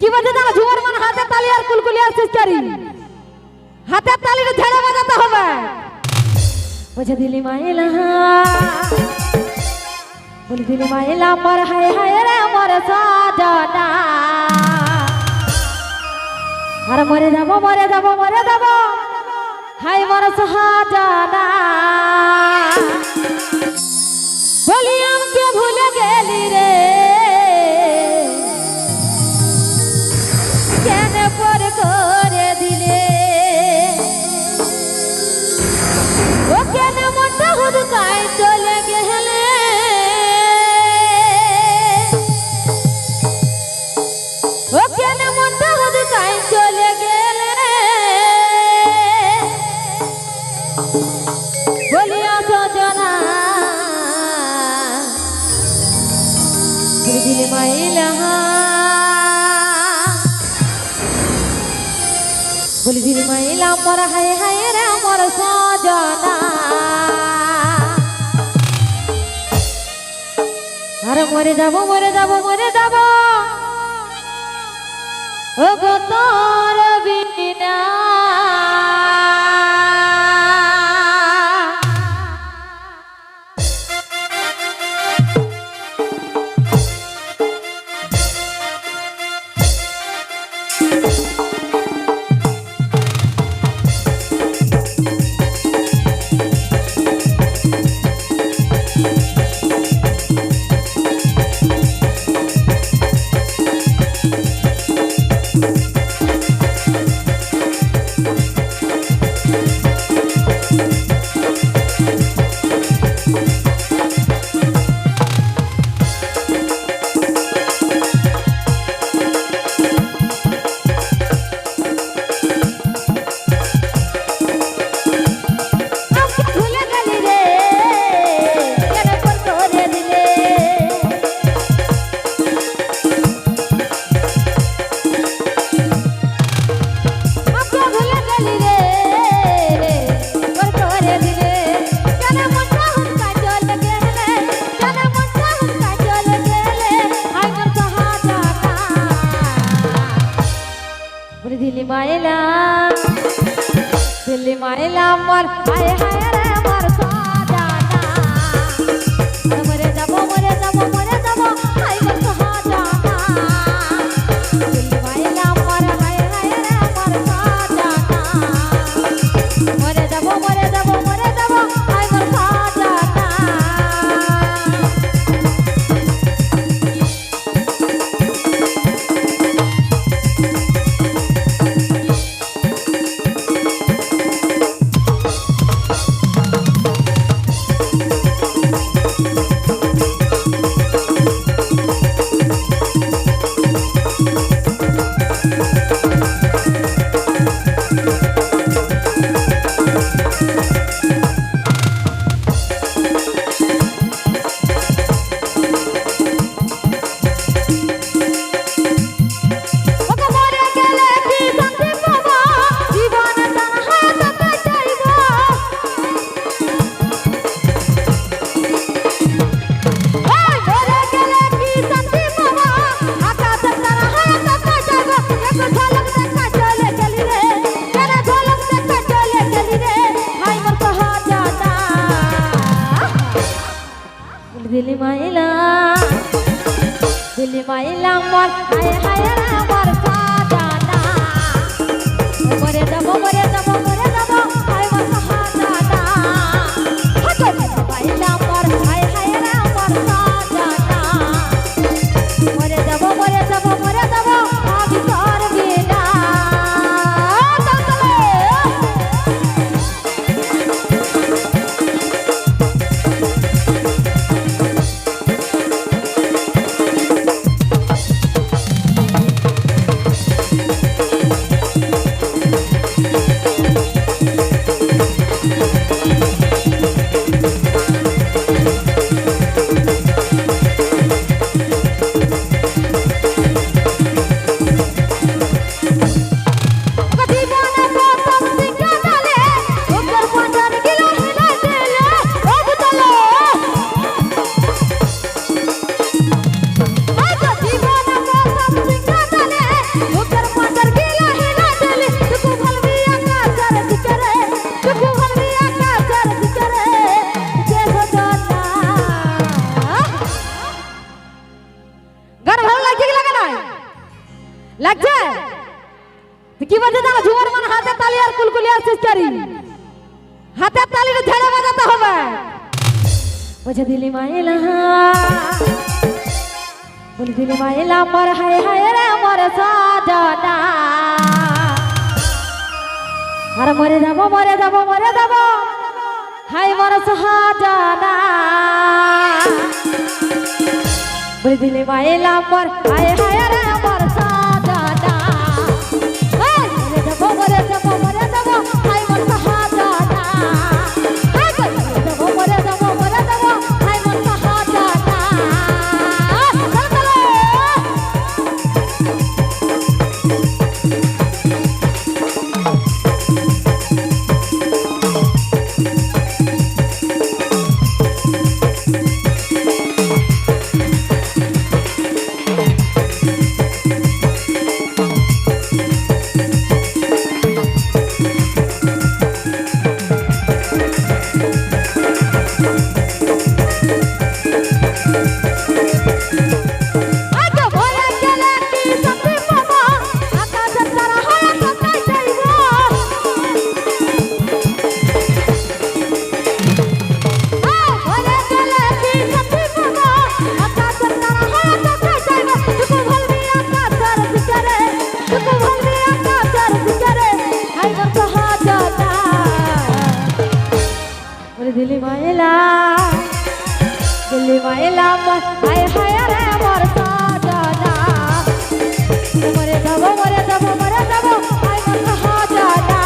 কি বলছে জানো ঝুমার মানে হাতে তালি আর কুলকুলি আর সিস্টারি। হাতে তালিটা ঝেড়ে বাজাতে হবে। বুঝে দিলি মাইলা বলে দিলি মাইলা মর হায় হায় রে মর সাজনা আর মরে যাব মরে যাব মরে যাব। হাই মর সাজনা বলি, আমকে ভুলে গেলি রে। বলিধির মাইলা, আমার হায় হায় রে আমার সজনা। আর মরে যাব মরে যাব মরে যাব। মাইলা আমার হায় হায় দিলি মাইলা দিলি মাইলা মর হায় হায় রাম হাতে তালি আর কুলকুলি আর সিস্টারি। হাতে তালিটা ঝেড়ে বাজাতে হবে। বুঝে দিলি মাইলা। বলি দিলি মাইলা মর হায় হায় রে মর সাজনা আর মরে যাব মরে যাব মরে যাব। হাই মর সাজনা বলি দিলি মাইলা মর হায় হায় রে দিলি মাইলা দিলি মাইলা হায় হায় রে মর সাজনা। মরে যাব মরে যাব মরে যাব হায় মর সাজনা।